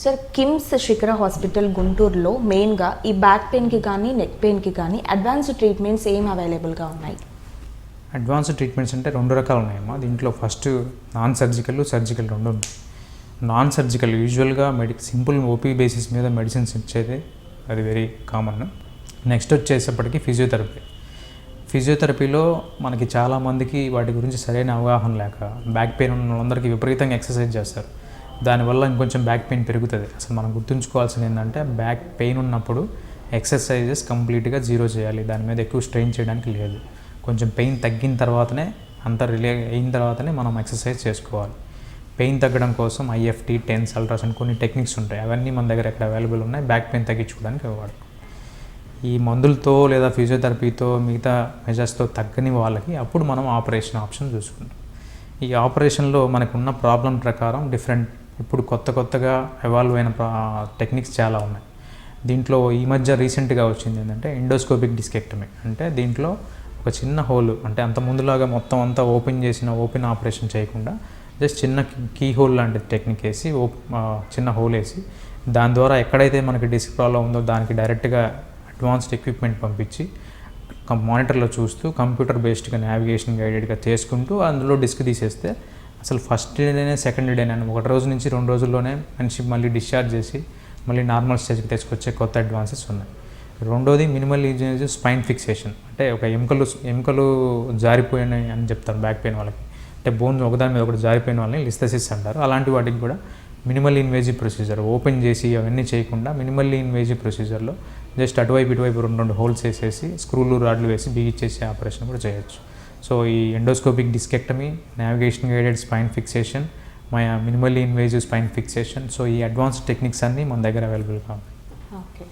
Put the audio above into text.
Sir KIMS శిఖర hospital గుంటూరులో మెయిన్గా ఈ బ్యాక్ పెయిన్కి కానీ నెక్ పెయిన్కి కానీ అడ్వాన్స్డ్ ట్రీట్మెంట్స్ ఏం అవైలబుల్గా ఉన్నాయి? అడ్వాన్స్డ్ ట్రీట్మెంట్స్ అంటే రెండు రకాలు ఉన్నాయమ్మా. దీంట్లో ఫస్ట్ నాన్ సర్జికల్ సర్జికల్ రెండు ఉన్నాయి. నాన్ సర్జికల్ యూజువల్గా మెడి సింపుల్ ఓపీ బేసిస్ మీద మెడిసిన్స్ ఇచ్చేది. అది వెరీ కామన్ నెక్స్ట్ వచ్చేసప్పటికి ఫిజియోథెరపీ ఫిజియోథెరపీలో మనకి చాలామందికి వాటి గురించి సరైన అవగాహన లేక బ్యాక్ పెయిన్ ఉన్న వాళ్ళందరికీ విపరీతంగా ఎక్సర్సైజ్ చేస్తారు. దానివల్ల ఇంకొంచెం బ్యాక్ పెయిన్ పెరుగుతుంది. అసలు మనం గుర్తుంచుకోవాల్సింది ఏంటంటే బ్యాక్ పెయిన్ ఉన్నప్పుడు ఎక్సర్సైజెస్ కంప్లీట్గా జీరో చేయాలి. దాని మీద ఎక్కువ స్ట్రెయిన్ చేయడానికి లేదు. కొంచెం పెయిన్ తగ్గిన తర్వాతనే అంత రిలే అయిన తర్వాతనే మనం ఎక్సర్సైజ్ చేసుకోవాలి. పెయిన్ తగ్గడం కోసం ఐఎఫ్టీ టెన్స్ అల్ట్రాసౌండ్ కొన్ని టెక్నిక్స్ ఉంటాయి. అవన్నీ మన దగ్గర ఎక్కడ అవైలబుల్ ఉన్నాయి? బ్యాక్ పెయిన్ తగ్గించుకోవడానికి వాడు ఈ మందులతో లేదా ఫిజియోథెరపీతో మిగతా మెజర్స్తో తగ్గని వాళ్ళకి అప్పుడు మనం ఆపరేషన్ ఆప్షన్ చూసుకుంటాం. ఈ ఆపరేషన్లో మనకున్న ప్రాబ్లం ప్రకారం డిఫరెంట్ ఇప్పుడు కొత్త కొత్తగా ఎవాల్వ్ అయిన టెక్నిక్స్ చాలా ఉన్నాయి. దీంట్లో ఈ మధ్య రీసెంట్గా వచ్చింది ఏంటంటే ఎండోస్కోపిక్ డిస్కెక్టమీ అంటే దీంట్లో ఒక చిన్న హోల్ అంటే అంత ముందులాగా మొత్తం అంతా ఓపెన్ చేసిన ఓపెన్ ఆపరేషన్ చేయకుండా జస్ట్ చిన్న కీ హోల్ లాంటి టెక్నిక్ వేసి ఓప్ చిన్న హోల్ వేసి దాని ద్వారా ఎక్కడైతే మనకి డిస్క్ ప్రాబ్లం ఉందో దానికి డైరెక్ట్గా అడ్వాన్స్డ్ ఎక్విప్మెంట్ పంపించి కం- మానిటర్లో చూస్తూ కంప్యూటర్ బేస్డ్గా నావిగేషన్ గైడెడ్గా చేసుకుంటూ అందులో డిస్క్ తీసేస్తే అసలు ఫస్ట్ డేనే సెకండ్ డే నేను ఒకటి రోజు నుంచి రెండు రోజుల్లోనే మనిషి మళ్ళీ డిశ్చార్జ్ చేసి మళ్ళీ నార్మల్ స్టేజ్కి తెచ్చుకొచ్చే కొత్త అడ్వాన్సెస్ ఉన్నాయి. రెండోది మినిమల్ యూజేజ్ స్పైన్ ఫిక్సేషన్. అంటే ఒక ఎముకలు ఎముకలు జారిపోయినాయి అని చెప్తారు బ్యాక్ పెయిన్ వాళ్ళకి. అంటే బోన్స్ ఒకదాని మీద ఒకటి జారిపోయిన వాళ్ళని లిస్థసిస్ అంటారు. అలాంటి వాటికి కూడా మినిమల్ ఇన్వేజివ్ ప్రొసీజర్ ఓపెన్ చేసి అవన్నీ చేయకుండా మినిమల్లీ ఇన్వేజివ్ ప్రొసీజర్లో జస్ట్ అటువైపు ఇటువైపు రెండు రెండు హోల్స్ వేసేసి స్క్రూలు రాడ్లు వేసి బిగించేసి ఆపరేషన్ కూడా చేయొచ్చు. సో ఈ endoscopic discectomy navigation guided spine fixation my minimally invasive spine fixation so ఈ అడ్వాన్స్డ్ టెక్నిక్స్ అన్నీ మన దగ్గర అవైలబుల్గా ఉన్నాయి ఓకే